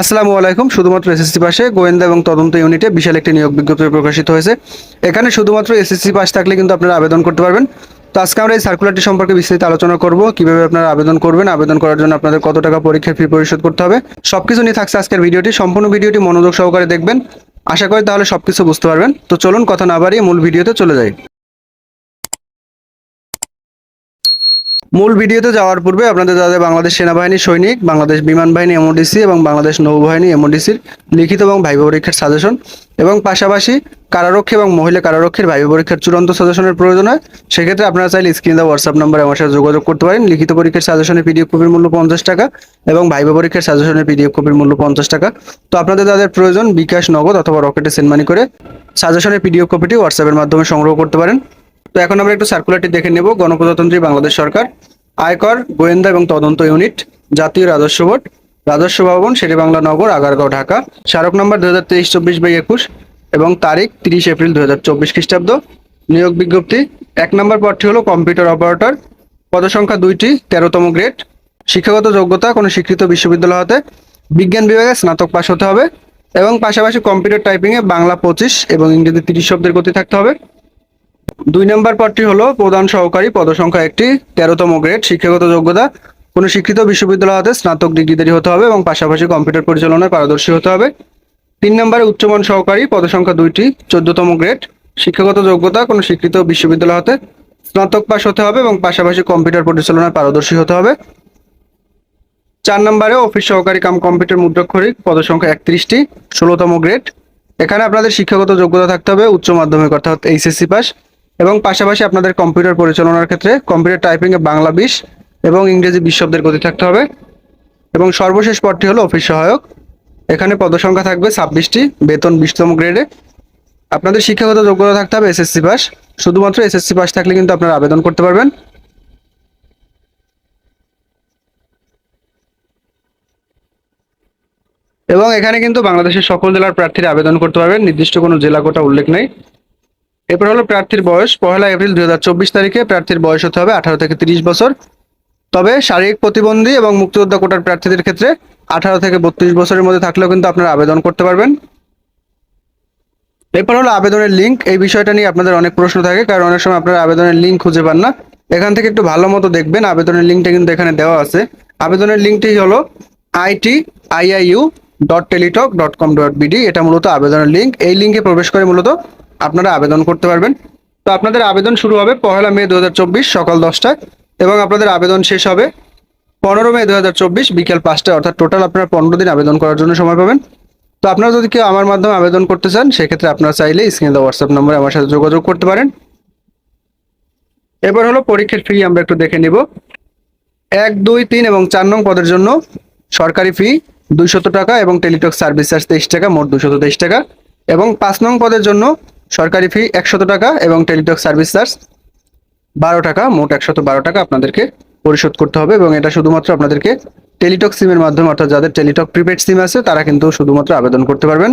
আসসালামু আলাইকুম। শুধুমাত্র এসএসসি পাশে গোয়েন্দা এবং তদন্ত ইউনিটে বিশাল একটি নিয়োগ বিজ্ঞপ্তি প্রকাশিত হয়েছে। এখানে শুধুমাত্র এসএসসি পাস থাকলে কিন্তু আপনারা আবেদন করতে পারবেন। তো আজকে আমরা এই সার্কুলারটি সম্পর্কে বিস্তারিত আলোচনা করব। কীভাবে আপনারা আবেদন করবেন, আবেদন করার জন্য আপনাদের কত টাকা পরীক্ষার ফি পরিশোধ করতে হবে, সবকিছু নিয়ে থাকছে আজকের ভিডিওটি। সম্পূর্ণ ভিডিওটি মনোযোগ সহকারে দেখবেন। আশা করি তাহলে সবকিছু বুঝতে পারবেন। তো চলুন কথা না বাড়িয়ে মূল ভিডিওতে চলে যাই। মূল ভিডিওতে যাওয়ার পূর্বে আপনাদের যাদের বাংলাদেশ সেনাবাহিনী সৈনিক, বাংলাদেশ বিমান বাহিনী এমওডিসি এবং বাংলাদেশ নৌবাহিনী এমওডিসির লিখিত এবং ভাইবা পরীক্ষার সাজেশন এবং পাশাপাশি কারারক্ষী এবং মহিলা কারারক্ষীর ভাইবা পরীক্ষার চূড়ান্ত সাজেশনের প্রয়োজন হয় সেক্ষেত্রে আপনারা চাইলে স্ক্রিনে দেওয়া হোয়াটসঅ্যাপ নম্বরে আমার সাথে যোগাযোগ করতে পারেন। লিখিত পরীক্ষার সাজেশনের পিডিএফ কপির মূল্য পঞ্চাশ টাকা এবং ভাইবা পরীক্ষার সাজেশনের পিডিএফ কপির মূল্য পঞ্চাশ টাকা। তো আপনাদের যাদের প্রয়োজন বিকাশ নগদ অথবা রকেটে সেন্ড মানি করে সাজেশনের পিডিএফ কপিটি হোয়াটসঅ্যাপের মাধ্যমে সংগ্রহ করতে পারেন। তো এখন আমরা একটু সার্কুলারটি দেখে নেব গণপ্রজাতন্ত্রী বাংলাদেশ সরকার, আয়কর, গোয়েন্দা এবং তদন্ত ইউনিট জাতীয় রাজস্ব বোর্ড, রাজস্ব ভবন শেরে বাংলা নগর আগারগাঁও, ঢাকা। স্মারক নম্বর দু হাজার তেইশ, চব্বিশ বাই একুশ এবং তারিখ তিরিশ এপ্রিল দু হাজার চব্বিশ খ্রিস্টাব্দ। নিয়োগ বিজ্ঞপ্তি, এক নম্বর পদটি হলো কম্পিউটার অপারেটর পদসংখ্যা দুইটি, তেরোতম গ্রেড শিক্ষাগত যোগ্যতা কোনো স্বীকৃত বিশ্ববিদ্যালয় হতে বিজ্ঞান বিভাগে স্নাতক পাশ হতে হবে এবং পাশাপাশি কম্পিউটার টাইপিংয়ে বাংলা পঁচিশ এবং ইংরেজি তিরিশ শব্দের গতি থাকতে হবে। দুই নম্বর পদটি হলো প্রধান সহকারী, পদসংখ্যা একটি, তেরোতম গ্রেড শিক্ষাগত যোগ্যতা। কোনো শিক্ষিত বিশ্ববিদ্যালয় হতে স্নাতক ডিগ্রিধারী হতে হবে এবং পাশাপাশি কম্পিউটার পরিচালনায় পারদর্শী হতে হবে। তিন নম্বরে উচ্চমান সহকারী, পদসংখ্যা দুইটি, চোদ্দতম গ্রেড শিক্ষাগত যোগ্যতা, কোনো স্বীকৃত বিশ্ববিদ্যালয় হতে স্নাতক পাশ হতে হবে এবং পাশাপাশি কম্পিউটার পরিচালনায় পারদর্শী হতে হবে। চার নম্বরে অফিস সহকারী কাম কম্পিউটার মুদ্রাক্ষরিক, পদসংখ্যা একত্রিশটি, ষোলোতম গ্রেড এখানে আপনাদের শিক্ষাগত যোগ্যতা থাকতে হবে, উচ্চ মাধ্যমিক অর্থাৎ এইচএসসি পাস এবং পাশাপাশি আপনাদের কম্পিউটার পরিচালনার ক্ষেত্রে কম্পিউটার টাইপিংয়ে বাংলা বিশ এবং ইংরেজি বিশ শব্দের গতি থাকতে হবে। এবং সর্বশেষ পদটি হলো অফিস সহায়ক। এখানে পদসংখ্যা থাকবে ছাব্বিশটি, বেতন বিশতম গ্রেডে। আপনাদের শিক্ষাগত যোগ্যতা থাকতে হবে এসএসসি পাস। শুধুমাত্র এসএসসি পাস থাকলে কিন্তু আপনারা আবেদন করতে পারবেন। এবং এখানে কিন্তু বাংলাদেশের সকল জেলার প্রার্থীরা আবেদন করতে পারবেন। নির্দিষ্ট কোনো জেলা কোটা উল্লেখ নেই। এরপর হলো প্রার্থীর বয়স, পহেলা এপ্রিল দুই হাজার চব্বিশ তারিখে প্রার্থীর বয়স হতে হবে আঠারো থেকে তিরিশ বছর। তবে শারীরিক প্রতিবন্ধী এবং মুক্তিযোদ্ধা কোটার প্রার্থীদের ক্ষেত্রে আঠারো থেকে বত্রিশ বছরের মধ্যে থাকলেও কিন্তু আপনারা আবেদন করতে পারবেন। এরপর হলো আবেদনের লিঙ্ক এই বিষয়টা নিয়ে আপনাদের অনেক প্রশ্ন থাকে, কারণ অনেক সময় আপনারা আবেদনের লিঙ্ক খুঁজে পান না। এখান থেকে একটু ভালো মতো দেখবেন, আবেদনের লিঙ্কটা কিন্তু এখানে দেওয়া আছে। আবেদনের লিঙ্কটি হলো IT IIU dot Teletalk dot com dot BD এটা মূলত আবেদনের লিঙ্ক এই লিঙ্কে প্রবেশ করে মূলত আপনারা আবেদন করতে পারবেন। তো আপনাদের আবেদন শুরু হবে পহেলা মে দু হাজার চব্বিশ সকাল দশটায় এবং আপনাদের আবেদন শেষ হবে পনেরো মে দু হাজার চব্বিশ বিকেল পাঁচটায়। অর্থাৎ টোটাল আপনারা পনেরো দিন আবেদন করার জন্য সময় পাবেন। তো আপনারা যদি কেউ আমার মাধ্যমে আবেদন করতে চান, সেক্ষেত্রে আপনারা চাইলে স্ক্রিনে দেওয়া হোয়াটসঅ্যাপ নম্বরে আমার সাথে যোগাযোগ করতে পারেন। এবার হলো পরীক্ষার ফি আমরা একটু দেখে নিব। এক, দুই, তিন এবং চার নং পদের জন্য সরকারি ফি দুইশত টাকা এবং টেলিটক সার্ভিস চার্জ তেইশ টাকা, মোট দুশত তেইশ টাকা। এবং পাঁচ নং পদের জন্য সরকারি ফি একশত টাকা এবং টেলিটক সার্ভিস চার্জ বারো টাকা, মোট একশত বারো টাকা আপনাদেরকে পরিশোধ করতে হবে এবং এটা শুধুমাত্র আপনাদেরকে টেলিটক সিমের মাধ্যমে, অর্থাৎ যাদের টেলিটক প্রিপেড সিম আছে, তারা কিন্তু শুধুমাত্র আবেদন করতে পারবেন।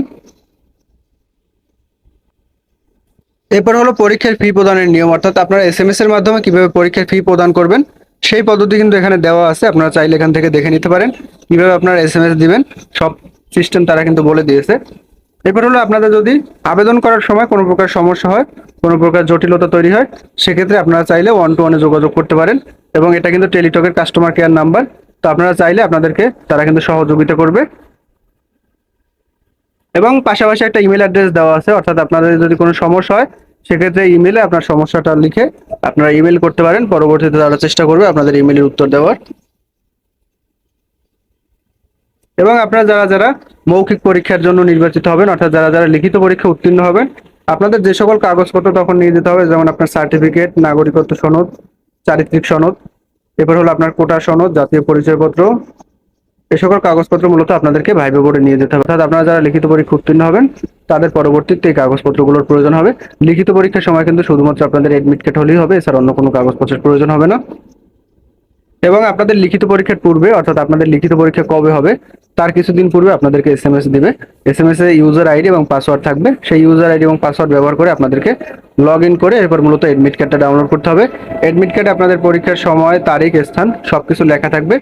এরপর হলো পরীক্ষার ফি প্রদানের নিয়ম, অর্থাৎ আপনারা এস এম এস এর মাধ্যমে কীভাবে পরীক্ষার ফি প্রদান করবেন, সেই পদ্ধতি কিন্তু এখানে দেওয়া আছে, আপনারা চাইলে এখান থেকে দেখে নিতে পারেন। কীভাবে আপনারা এস এম এস দিবেন, সব সিস্টেম তারা কিন্তু বলে দিয়েছে। এরপর হলো আপনাদের যদি আবেদন করার সময় কোনো প্রকার সমস্যা হয়, কোনো প্রকার জটিলতা তৈরি হয়, সেক্ষেত্রে আপনারা চাইলে ওয়ান টু ওয়ানে যোগাযোগ করতে পারেন এবং এটা কিন্তু টেলিটকের কাস্টমার কেয়ার নাম্বার তো আপনারা চাইলে আপনাদেরকে তারা কিন্তু সহযোগিতা করবে। এবং পাশাপাশি একটা ইমেল অ্যাড্রেস দেওয়া আছে, অর্থাৎ আপনাদের যদি কোনো সমস্যা হয়, সেক্ষেত্রে ইমেলে আপনার সমস্যাটা লিখে আপনারা ইমেল করতে পারেন। পরবর্তীতে তারা চেষ্টা করবে আপনাদের ইমেলের উত্তর দেওয়ার। এবং আপনারা যারা যারা মৌখিক পরীক্ষার জন্য নির্বাচিত হবেন, অর্থাৎ যারা যারা লিখিত পরীক্ষা উত্তীর্ণ হবেন, আপনাদের যে সকল কাগজপত্র তখন নিয়ে যেতে হবে, যেমন আপনার সার্টিফিকেট নাগরিকত্ব সনদ, চারিত্রিক সনদ, এরপর হলো আপনার কোটা সনদ, জাতীয় পরিচয়পত্র, এ সকল কাগজপত্র মূলত আপনাদেরকে ভাইবে বোর্ডে নিয়ে যেতে হবে। অর্থাৎ আপনারা যারা লিখিত পরীক্ষা উত্তীর্ণ হবেন, তাদের পরবর্তীতে এই কাগজপত্রগুলোর প্রয়োজন হবে। লিখিত পরীক্ষার সময় কিন্তু শুধুমাত্র আপনাদের এডমিট কার্ড হলেই হবে, এছাড়া অন্য কোনো কাগজপত্রের প্রয়োজন হবে না। এবং আপনাদের লিখিত পরীক্ষার পূর্বে, অর্থাৎ আপনাদের লিখিত পরীক্ষা কবে হবে তার কিছুদিন পূর্বে আপনাদেরকে এস এম এস দিবে। এস এম এস এ ইউজার আইডি এবং পাসওয়ার্ড থাকবে। সেই ইউজার আইডি এবং পাসওয়ার্ড ব্যবহার করে আপনাদেরকে লগ ইন করে এরপর মূলত এডমিট কার্ডটা ডাউনলোড করতে হবে। এডমিট কার্ডে আপনাদের পরীক্ষার সময়, তারিখ, স্থান সব কিছু লেখা থাকবে।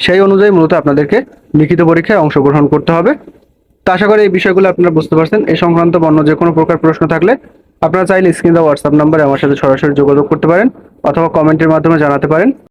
সেই অনুযায়ী মূলত আপনাদেরকে লিখিত পরীক্ষায় অংশগ্রহণ করতে হবে। তো আশা করি এই বিষয়গুলো আপনারা বুঝতে পারছেন। এই সংক্রান্ত অন্য যে কোনো প্রকার প্রশ্ন থাকলে আপনারা চাইলে স্ক্রিন দেওয়া হোয়াটসঅ্যাপ নাম্বারে আমার সাথে সরাসরি যোগাযোগ করতে পারেন অথবা কমেন্টের মাধ্যমে জানাতে পারেন।